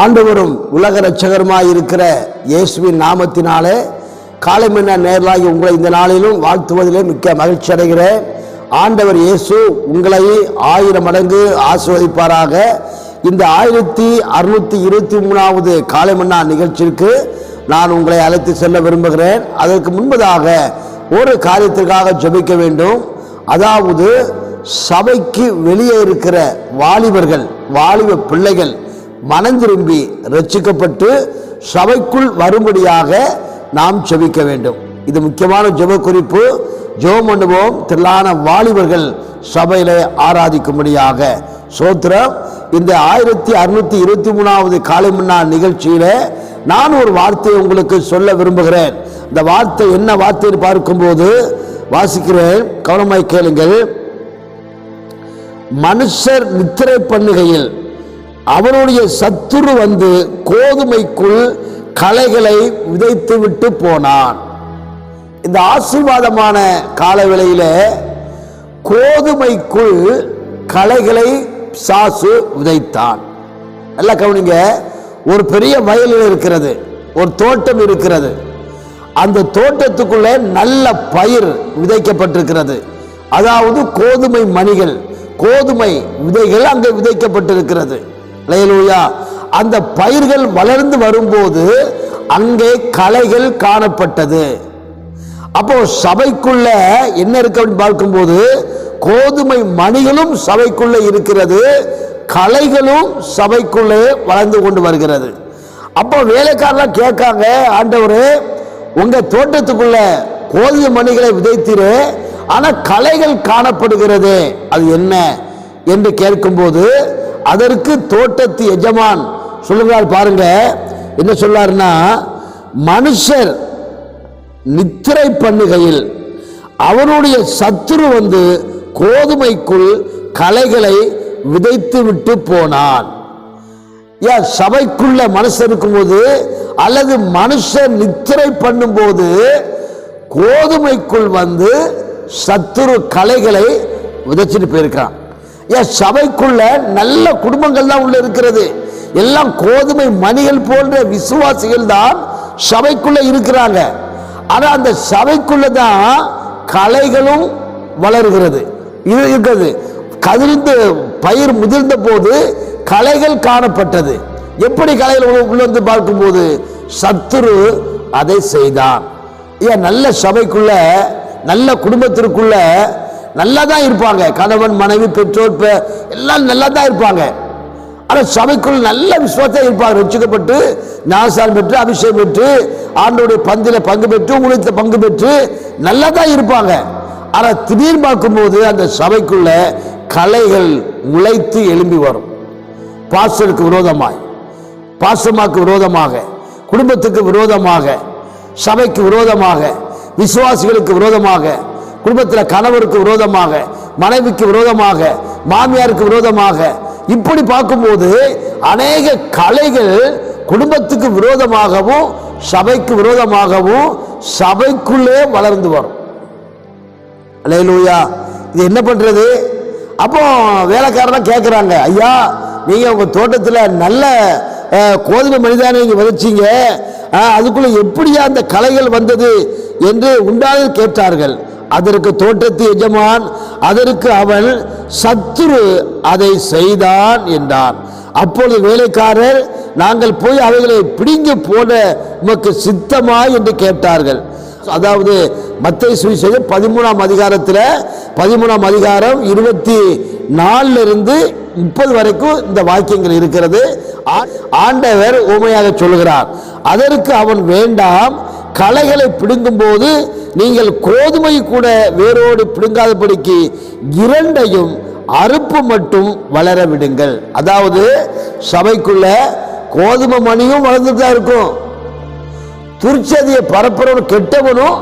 ஆண்டவரும் உலக ரட்சகருமாய் இருக்கிற இயேசுவின் நாமத்தினாலே காலை மன்ன நேரலாகி உங்களை இந்த நாளிலும் வாழ்த்துவதிலே மிக்க மகிழ்ச்சி அடைகிறேன். ஆண்டவர் இயேசு உங்களை ஆயிரம் மடங்கு ஆசிர்வதிப்பாராக. இந்த ஆயிரத்தி அறுநூத்தி இருபத்தி மூணாவது காலை மன்னா நிகழ்ச்சிக்கு நான் உங்களை அழைத்து செல்ல விரும்புகிறேன். அதற்கு முன்பதாக ஒரு காரியத்திற்காக ஜபிக்க வேண்டும். அதாவது சபைக்கு வெளியே இருக்கிற வாலிபர்கள் வாலிப பிள்ளைகள் மனம் திரும்பி ரட்சிக்கப்பட்டு சபைக்குள் வரும்படியாக நாம் செபிக்க வேண்டும். இது முக்கியமான ஜெப குறிப்பு ஜெபம் பண்ணுவோம். திரளான வாலிபர்கள் சபையிலே ஆராதிக்கும்படியாக. சோத்திரம் இந்த ஆயிரத்தி அறுநூத்தி இருபத்தி மூணாவது காலை முன்னா நிகழ்ச்சியில நான் ஒரு வார்த்தையை உங்களுக்கு சொல்ல விரும்புகிறேன். இந்த வார்த்தை என்ன வார்த்தைன்னு பார்க்கும்போது வாசிக்கிறேன். கவனமாய் கேளுங்கள். மனுஷர் நித்திரை பண்ணுகையில் அவனுடைய சத்துரு வந்து கோதுமைக்குள் களைகளை விதைத்து விட்டு போனான். இந்த ஆசீர்வாதமான காலவேளையில கோதுமைக்குள் களைகளை சாசு விதைத்தான். நல்லா கவனிங்க ஒரு பெரிய வயல் இருக்கிறது ஒரு தோட்டம் இருக்கிறது. அந்த தோட்டத்துக்குள்ளே நல்ல பயிர் விதைக்கப்பட்டிருக்கிறது. அதாவது கோதுமை மணிகள் கோதுமை விதைகள் அங்கே விதைக்கப்பட்டிருக்கிறது. லேலூயா அந்த பயிர்கள் வளர்ந்து வரும்போது அங்கே களைகள் காணப்பட்டது. அப்போ சபைக்குள்ள என்ன இருக்கு அப்படின்னு பார்க்கும்போது கோதுமை மணிகளும் சபைக்குள்ள இருக்கிறது களைகளும் சபைக்குள்ளே வளர்ந்து கொண்டு வருகிறது. அப்போ வேலைக்காரெல்லாம் கேட்காங்க ஆண்டவரே உங்க தோட்டத்துக்குள்ள கோதுமை மணிகளை விதைத்திரு ஆனால் களைகள் காணப்படுகிறது. அது என்ன? என்று கேட்கும்போது அதற்கு தோட்டத்து எஜமான் சொல்லுங்கள் பாருங்க. என்ன சொல்லாருன்னா மனுஷர் நித்திரை பண்ணுகையில் அவனுடைய சத்துரு வந்து கோதுமைக்குள் களைகளை விதைத்து விட்டு போனான். ஏன்? சபைக்குள்ள மனுஷன் இருக்கும்போது அல்லது மனுஷன் நித்திரை பண்ணும்போது கோதுமைக்குள் வந்து சத்துரு களைகளை விதைச்சிட்டு போயிருக்கான். ஏன் சபைக்குள்ள நல்ல குடும்பங்கள் தான் உள்ள இருக்கிறது. எல்லாம் கோதுமை மணிகள் போன்ற விசுவாசிகள் தான் சபைக்குள்ள இருக்கிறாங்க. ஆனால் அந்த சபைக்குள்ள தான் களைகளும் வளர்கிறது. இது இருக்கிறது. கதிர்ந்து பயிர் முதிர்ந்த போது களைகள் காணப்பட்டது. எப்படி கலைகள் உள்ள- உள்ள வந்து பார்க்கும்போது சத்துரு அதை செய்தான். ஏன் நல்ல சபைக்குள்ள நல்ல குடும்பத்திற்குள்ள நல்லா தான் இருப்பாங்க. கணவன் மனைவி பெற்றோர் எல்லாம் நல்லா தான் இருப்பாங்க. ஆனால் சபைக்குள் நல்ல விசுவாசம் இருப்பாங்க. ரட்சிக்கப்பட்டு நாசால் பெற்று அபிஷேகம் பெற்று ஆண்டோடைய பந்தில பங்கு பெற்று ஊழியத்தில் பங்கு பெற்று நல்லா தான் இருப்பாங்க. ஆனால் திடீர் பார்க்கும்போது அந்த சபைக்குள்ள கலைகள் முளைத்து எழும்பி வரும். பாஸ்டருக்கு விரோதமாய். பாசமாக்கு விரோதமாக. குடும்பத்துக்கு விரோதமாக. சபைக்கு விரோதமாக. விசுவாசிகளுக்கு விரோதமாக. குடும்பத்தில் கணவருக்கு விரோதமாக மனைவிக்கு விரோதமாக மாமியாருக்கு விரோதமாக இப்படி பார்க்கும்போது அநேக கலைகள் குடும்பத்துக்கு விரோதமாகவும் சபைக்கு விரோதமாகவும் சபைக்குள்ளே வளர்ந்து வரும். அலையலூயா. இது என்ன பண்ணுறது அப்போ வேலைக்காரனா கேட்குறாங்க ஐயா நீங்கள் உங்கள் தோட்டத்தில் நல்ல கோதுமை மனிதானே நீங்கள் விதைச்சிங்க அதுக்குள்ளே எப்படியா அந்த கலைகள் வந்தது? என்று உண்டாது கேட்டார்கள். அதற்கு தோட்டத்து எஜமான் அதற்கு அவன் சத்துரு அதை செய்தான் என்றான் அப்பொழுது வேலைக்காரர் நாங்கள் போய் அவைகளை பிடிங்கி போட உமக்கு சித்தமா? என்று கேட்டார்கள். அதாவது மத்திய சுவிசேஷம் பதிமூணாம் அதிகாரத்தில் பதிமூணாம் அதிகாரம் இருபத்தி நாலுல இருந்து முப்பது வரைக்கும் இந்த வாக்கியங்கள் இருக்கிறது. ஆ- ஆண்டவர் உமையாக சொல்கிறார் அதற்கு அவன் வேண்டாம். கலைகளை பிடுங்கும் போது நீங்கள் கோதுமை கூட வேரோடு பிடுங்காதபடிக்கு இரண்டையும் அறுப்பு மட்டும் வளர விடுங்கள். அதாவது சபைக்குள்ள கோதுமை மணியும் வளர்ந்துட்டு தான் இருக்கும். துர்ச்சதியை பரப்புறவன் கெட்டவனும்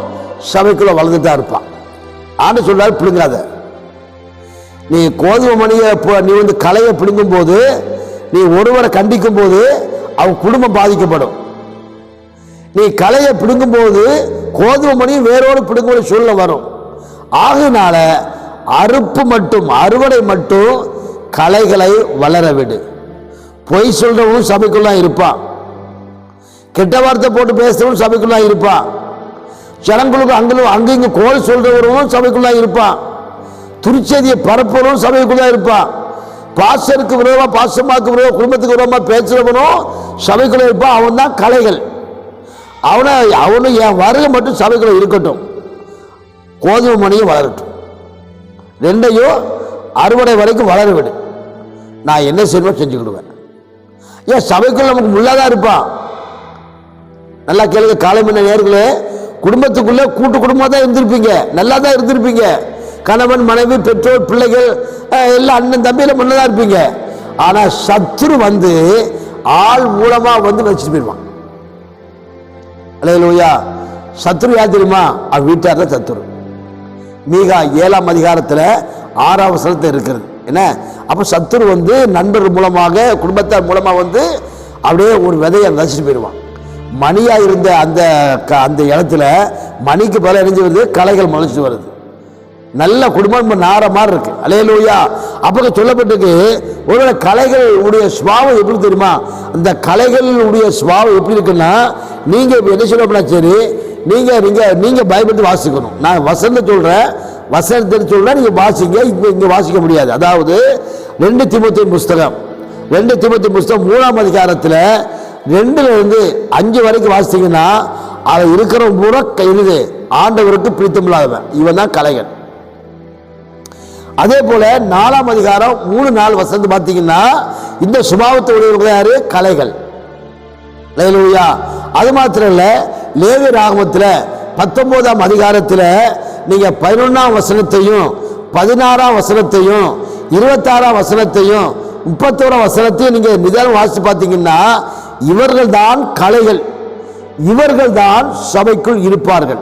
சபைக்குள்ள வளர்ந்துட்டு தான் இருப்பான். ஆண்டு சொல்றாரு பிடுங்காத. நீ கோதுமை மணியை நீ வந்து களையை பிடுங்கும் போது நீ ஒருவரை கண்டிக்கும் போது அவன் குடும்பம் பாதிக்கப்படும். நீ களையை பிடுங்கும் போது கோதுமை மணியும் வேரோடு பிடுங்குற சூழ்நிலை வரும். ஆகினால அறுப்பு மட்டும் அறுவடை மட்டும் களைகளை வளர விடு. பொய் சொல்றவனும் சபைக்குள்ள இருப்பான். கெட்ட வார்த்தை போட்டு பேசுறவனும் சபைக்குள்ள இருப்பான். ஜனங்களுக்கு அங்கிலும் அங்க இங்க கோல் சொல்றவரும் சபைக்குள்ள இருப்பான். துரிச்செய்தியை பரப்புறவனும் சபைக்குள்ள இருப்பான். பாசருக்கு விரோதமா பாசமாக்கு விரோதமா குடும்பத்துக்கு விரோதமா பேசுறவனும் சபைக்குள்ள இருப்பான். அவன் தான் கலைகள் அவனை அவனு என் வருகை மட்டும் சபைக்குள்ள இருக்கட்டும். கோதுமை மணியும் வளரட்டும். ரெண்டையும் அறுவடை வரைக்கும் வளர விடு. நான் என்ன செய்யணும் செஞ்சுக்கிடுவேன் ஏன் சபைக்குள்ள நமக்கு முள்ளாதான் இருப்பான் நல்லா கேளுங்க காலை மணி நேர்களே குடும்பத்துக்குள்ளே கூட்டு குடும்பமாக தான் இருந்திருப்பீங்க. நல்லா தான் இருந்திருப்பீங்க. கணவன் மனைவி பெற்றோர் பிள்ளைகள் எல்லாம் அண்ணன் தம்பியில முன்னதா இருப்பீங்க. ஆனால் சத்துரு வந்து ஆள் மூலமாக வந்து வச்சுட்டு போயிடுவான். அலையலூயா சத்துரு யார் தெரியுமா? அவன் வீட்டார் தான் சத்துரு. மீகா ஏழாம் அதிகாரத்தில் ஆறாம் வசனத்தில் இருக்கிறது. என்ன? அப்போ சத்துரு வந்து நண்பர் மூலமாக குடும்பத்தார் மூலமாக வந்து அப்படியே ஒரு விதையை நசிச்சுட்டு போயிடுவான். மணியாக இருந்த அந்த க- அந்த இடத்துல மணிக்கு பல இணைஞ்சு வருது கலைகள் முளைச்சிட்டு வருது. நல்ல குடும்பம் நார மாதிரி இருக்கு. அலையலூயா அப்போ சொல்லப்பட்டிருக்கு ஒருவேளை கலைகள் உடைய சுவாவம் எப்படி தெரியுமா? அந்த கலைகள் உடைய எப்படி இருக்குன்னா நீங்கள் இப்போ என்ன சொல்ல சரி நீங்கள் நீங்கள் நீங்கள் பயப்பட்டு வாசிக்கணும். நான் வசந்த சொல்கிறேன் வசனத்தை சொல்கிறேன் நீங்கள் வாசிங்க இப்போ இங்கே வாசிக்க முடியாது. அதாவது ரெண்டு திமுத்தின் புஸ்தகம். ரெண்டு திமுத்தின் புஸ்தகம் மூணாம் அதிகாரத்தில் ரெண்டுலேருந்து அஞ்சு வரைக்கும் வாசித்தீங்கன்னா அதை இருக்கிற பூரா இது ஆண்டவருக்கு பிடித்தமில்லாதவன் இவன் தான் கலைகள் அதே போல நாலாம் அதிகாரம் மூணு நாள் வசந்து பார்த்தீங்கன்னா இந்த சுபாவத்தை உடையவர்கள் யாரு? கலைகள். அது மாத்திரம் இல்ல லேவி ராகமத்தில் பத்தொன்பதாம் அதிகாரத்தில் நீங்க பதினொன்னாம் வசனத்தையும் பதினாறாம் வசனத்தையும் இருபத்தாறாம் வசனத்தையும் முப்பத்தோராம் வசனத்தையும் நீங்க நிதானம் வாசித்து பார்த்தீங்கன்னா இவர்கள் தான் கலைகள். இவர்கள் தான் சபைக்குள் இருப்பார்கள்.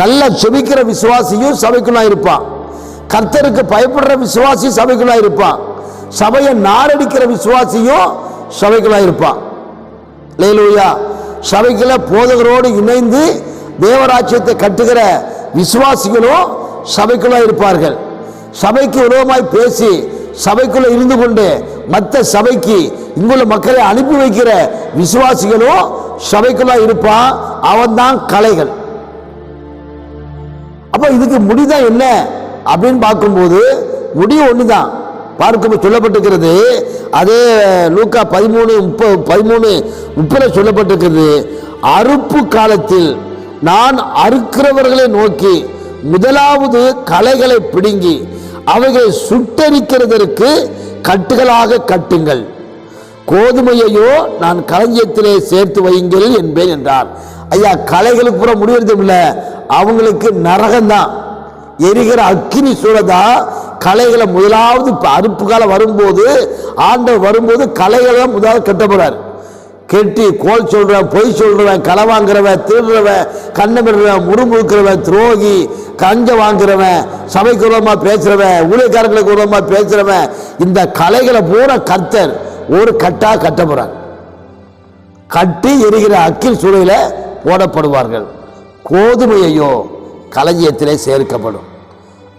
நல்ல செபிக்கிற விசுவாசியும் சபைக்குள்ளா இருப்பான் கர்த்தருக்கு பயப்படுற விசுவாசி சபைக்குள்ளா இருப்பான் சபையை நாரடிக்கிற விசுவாசியும் சபைக்குள்ளா இருப்பான் லேலூயா சபைக்குள்ள போதகரோடு இணைந்து தேவராஜ்யத்தை கட்டுகிற விசுவாசிகளும் சபைக்குள்ளா இருப்பார்கள். சபைக்கு விரோதமாய் பேசி சபைக்குள்ள இருந்து கொண்டு மற்ற சபைக்கு இங்குள்ள மக்களை அனுப்பி வைக்கிற விசுவாசிகளும் சபைக்குள்ளா இருப்பான் அவன்தான் கலைகள். அப்ப இதுக்கு முடிதான் என்ன? அப்படின்னு பார்க்கும்போது முடிவு தான் பார்க்கும் சொல்லப்பட்டிருக்கிறது அதே லூக்கா பதிமூணு முப்பது பதிமூணு முப்பதில் சொல்லப்பட்டிருக்கிறது அறுப்பு காலத்தில் நான் அறுக்கிறவர்களை நோக்கி முதலாவது களைகளை பிடுங்கி அவைகளை சுட்டரிக்கிறதற்கு கட்டுகளாக கட்டுங்கள். கோதுமையையோ நான் களஞ்சியத்திலே சேர்த்து வையுங்கள் என்பேன் என்றார். ஐயா கலைகளுக்கு பூரா முடிவெடுத்தும் இல்லை அவங்களுக்கு நரகம்தான். எரிகிற அக்கினி சூழதா? கலைகளை முதலாவது இப்ப அறுப்பு காலம் வரும்போது ஆண்டவர் வரும்போது கலைகளை முதலாவது கட்டப்படுறார் கெட்டி கோல் சொல்றவன் பொய் சொல்றவன் களை வாங்குறவன் திருடுறவன் கண்ணமிடுறவன் முறுமுறுக்கிறவன் துரோகி கஞ்ச வாங்குறவன் சபைக்கு விரோதமா பேசுறவன் ஊழியக்காரர்களுக்கு விரோதமா பேசுறவன் இந்த கலைகளை பூரா கர்த்தர் ஒரு கட்டா கட்டப்படுறார் கட்டி எரிகிற அக்கில் சூளையில போடப்படுவார்கள். கோதுமையையோ களஞ்சியத்திலே சேர்க்கப்படும்.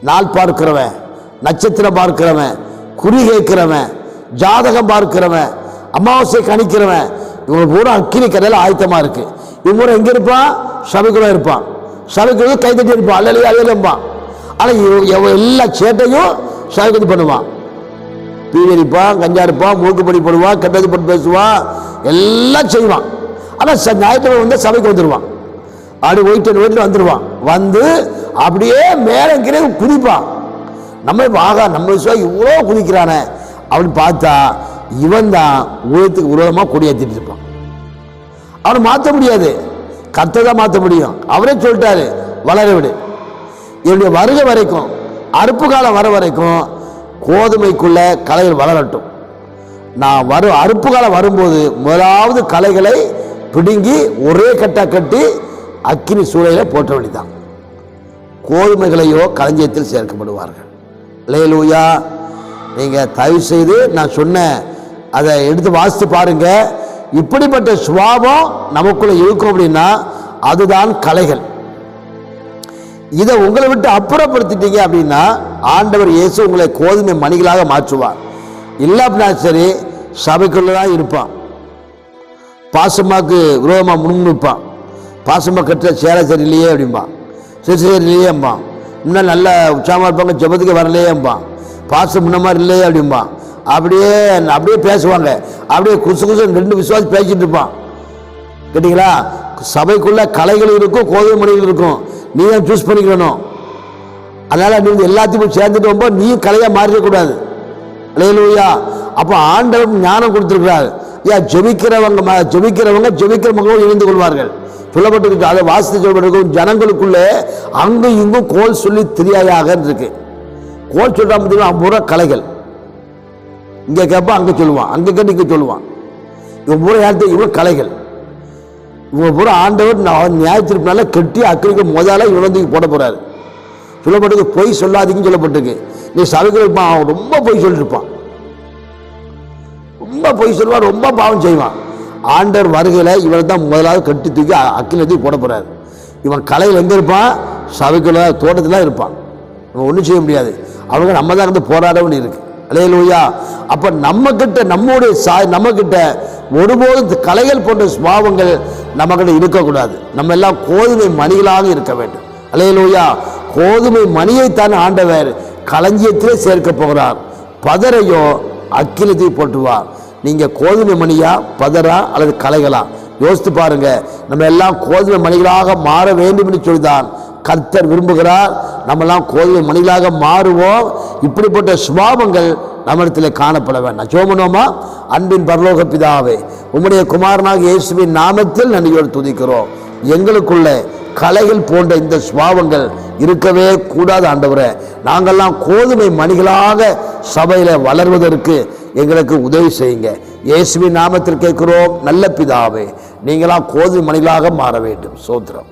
நாள் பார்க்கிறவன் நட்சத்திரம் பார்க்கிறவன் குறி கேட்கிறவன் ஜாதகம் பார்க்கிறவன் அமாவாசை கணிக்கிறவன் இவங்க பூரா அக்கினி கடையில் ஆயத்தமா இருக்கு. இவங்க பூரா எங்க இருப்பான்? சபைக்குள்ள இருப்பான். சபைக்குள்ள கைத்தட்டி இருப்பான் அல்ல அழியலம்பான் ஆனா இவன் எல்லா சேட்டையும் சபைக்கு பண்ணுவான். பீவரிப்பான் கஞ்சா இருப்பான் மூக்குப்படி போடுவான் கெட்டது போட்டு பேசுவான் எல்லாம் செய்வான். ஆனால் ச ஞாயிற்றுக்கிழமை வந்து சபைக்கு வந்துடுவான் அப்படி ஒயிட்டு வீட்டில் வந்துடுவான் வந்து அப்படியே மேலே கீழே குதிப்பான் நம்ம வாகா நம்ம விசுவா இவ்வளோ குதிக்கிறானே அப்படின்னு பார்த்தா இவன் தான் உலகத்துக்கு உலகமாக கொடியேற்றிட்டு இருப்பான். அவனை மாற்ற முடியாது. கத்தை தான் மாற்ற முடியும். அவரே சொல்லிட்டாரு வளர விடு. என்னுடைய வருகை வரைக்கும் அறுப்பு காலம் வர வரைக்கும் கோதுமைக்குள்ள கலைகள் வளரட்டும். நான் வரும் அறுப்பு காலம் வரும்போது முதலாவது கலைகளை பிடுங்கி ஒரே கட்டாக கட்டி அக்கினி சூழலை போட்ட வேண்டியதான் கோதுமைகளையோ களஞ்சியத்தில் சேர்க்கப்படுவார்கள். லேலூயா நீங்கள் தயவு செய்து நான் சொன்ன அதை எடுத்து வாசித்து பாருங்க. இப்படிப்பட்ட சுவாபம் நமக்குள்ள இருக்கும் அப்படின்னா அதுதான் கலைகள். இதை உங்களை விட்டு அப்புறப்படுத்திட்டீங்க அப்படின்னா ஆண்டவர் இயேசு உங்களை கோதுமை மணிகளாக மாற்றுவார். இல்லை அப்படின்னா சரி சபைக்குள்ளே தான் இருப்பான். பாசமாக்கு விரோதமாக முன் நிற்பான் பாசமா சேர சேலை சரியில்லையே அப்படிம்பான். சரி சரியில்லையேம்பான் இன்னும் நல்ல உற்சாகமாக இருப்பாங்க ஜெபத்துக்கு வரலையேம்பான் பாசம் முன்ன மாதிரி இல்லையே அப்படிம்பான் அப்படியே அப்படியே பேசுவாங்க. அப்படியே குசு குசு ரெண்டு விசுவாசி பேசிட்டு இருப்பான். கேட்டிங்களா? சபைக்குள்ள கலைகள் இருக்கும் கோவில் மணிகள் இருக்கும். நீ தான் சூஸ் பண்ணிக்கணும். அதனால் நீ எல்லாத்தையும் சேர்ந்துட்டு வரும்போது நீ கலையாக மாறிடக்கூடாது. இல்லையா அப்போ ஆண்டவன் ஞானம் கொடுத்துருக்கிறாரு. ஏன் ஜெபிக்கிறவங்க ம- ஜெபிக்கிறவங்க ஜெபிக்கிற இணைந்து கொள்வார்கள். சொல்லப்பட்டிருக்கு அதை வாசித்து சொல்லப்பட்டிருக்கும் ஜனங்களுக்குள்ளே அங்கும் இங்கும் கோல் சொல்லி தெரியாயாக இருக்கு. கோல் சொல்கிறா பார்த்தீங்கன்னா முறை கலைகள் இங்கே கேட்பான் அங்கே சொல்லுவான். அங்கே கேட்டு இங்கே சொல்லுவான். இவன் பூரா யார்த்து இவன் கலைகள் இவங்க பூரா ஆண்டவர் நான் நியாயத்திருப்பினால கெட்டி அக்கறைக்கு முதல்ல இவன் வந்து போட போகிறாரு சொல்லப்பட்டிருக்கு பொய் சொல்லாதீங்கன்னு சொல்லப்பட்டிருக்கு. நீ சபைக்கு இருப்பான் அவன் ரொம்ப பொய் சொல்லிருப்பான். ரொம்ப பொய் சொல்லுவான் ரொம்ப பாவம் செய்வான் ஆண்டவர் வருகையில் இவனை தான் முதலாவது கட்டி தூக்கி அ- அக்கில தூக்கி போட போகிறார் இவன் கலையில் எங்கே இருப்பான்? சபைக்குள்ள தோட்டத்தில் இருப்பான். இவன் ஒன்றும் செய்ய முடியாது. அவங்க நம்ம தான் இருந்து போராடவும் இருக்கு. அலையலூயா. அப்போ நம்மக்கிட்ட நம்முடைய சா நம்மக்கிட்ட ஒருபோதும் கலைகள் போன்ற சுபாவங்கள் நம்மக்கிட்ட இருக்கக்கூடாது. நம்ம எல்லாம் கோதுமை மணிகளாக இருக்க வேண்டும். அலையலூயா. கோதுமை மணியைத்தான் ஆண்டவர் களஞ்சியத்திலே சேர்க்க போகிறார். பதரையோ அக்கிலத்தை போட்டுவார் நீங்கள் கோதுமை மணியா பதரா அல்லது கலைகளா யோசித்து பாருங்க. நம்ம எல்லாம் கோதுமை மணிகளாக மாற வேண்டும் என்று சொல்லிதான் கர்த்தர் விரும்புகிறார். நம்மெல்லாம் கோதுமை மணிகளாக மாறுவோம். இப்படிப்பட்ட சுபாவங்கள் நம்மிடத்தில் காணப்பட வேண்டாம். சோமனோமா அன்பின் பரலோக பிதாவே உம்முடைய குமாரனாக இயேசுவின் நாமத்தில் நன்றியோடு துதிக்கிறோம். எங்களுக்குள்ளே கலைகள் போன்ற இந்த சுபாவங்கள் இருக்கவே கூடாது ஆண்டவரை. நாங்கள்லாம் கோதுமை மணிகளாக சபையில் வளர்வதற்கு எங்களுக்கு உதவி செய்யுங்க. இயேசுவின் நாமத்தில் கேட்கிறோம் நல்ல பிதாவே நீங்களாம் கோதுமை மணிகளாக மாற வேண்டும். சோத்திரம்.